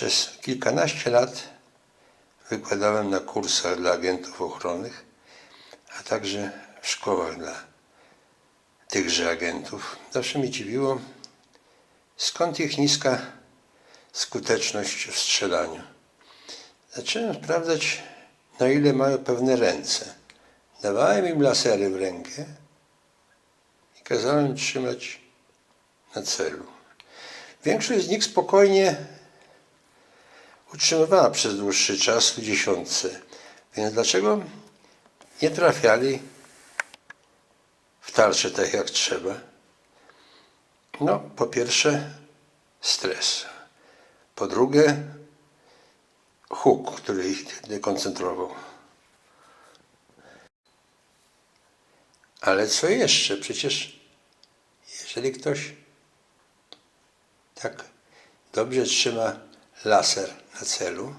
Przez kilkanaście lat wykładałem na kursach dla agentów ochronnych, a także w szkołach dla tychże agentów. Zawsze mnie dziwiło, skąd ich niska skuteczność w strzelaniu. Zacząłem sprawdzać, na ile mają pewne ręce. Dawałem im lasery w rękę i kazałem trzymać na celu. Większość z nich spokojnie utrzymywała przez dłuższy czas dziesiątce. Więc dlaczego nie trafiali w tarczę tak jak trzeba? No, po pierwsze stres. Po drugie huk, który ich dekoncentrował. Ale co jeszcze? Przecież jeżeli ktoś tak dobrze trzyma laser na celu,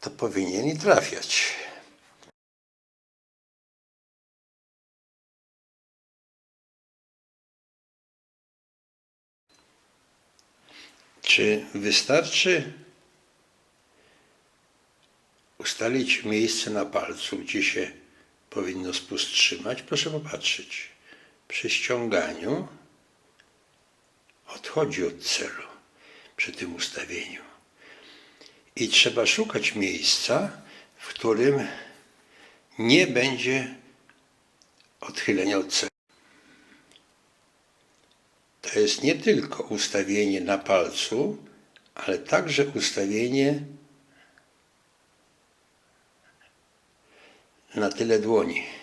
to powinien i trafiać. Czy wystarczy ustalić miejsce na palcu, gdzie się powinno spust trzymać? Proszę popatrzeć. Przy ściąganiu odchodzi od celu przy tym ustawieniu. I trzeba szukać miejsca, w którym nie będzie odchylenia od celu. To jest nie tylko ustawienie na palcu, ale także ustawienie na tyle dłoni.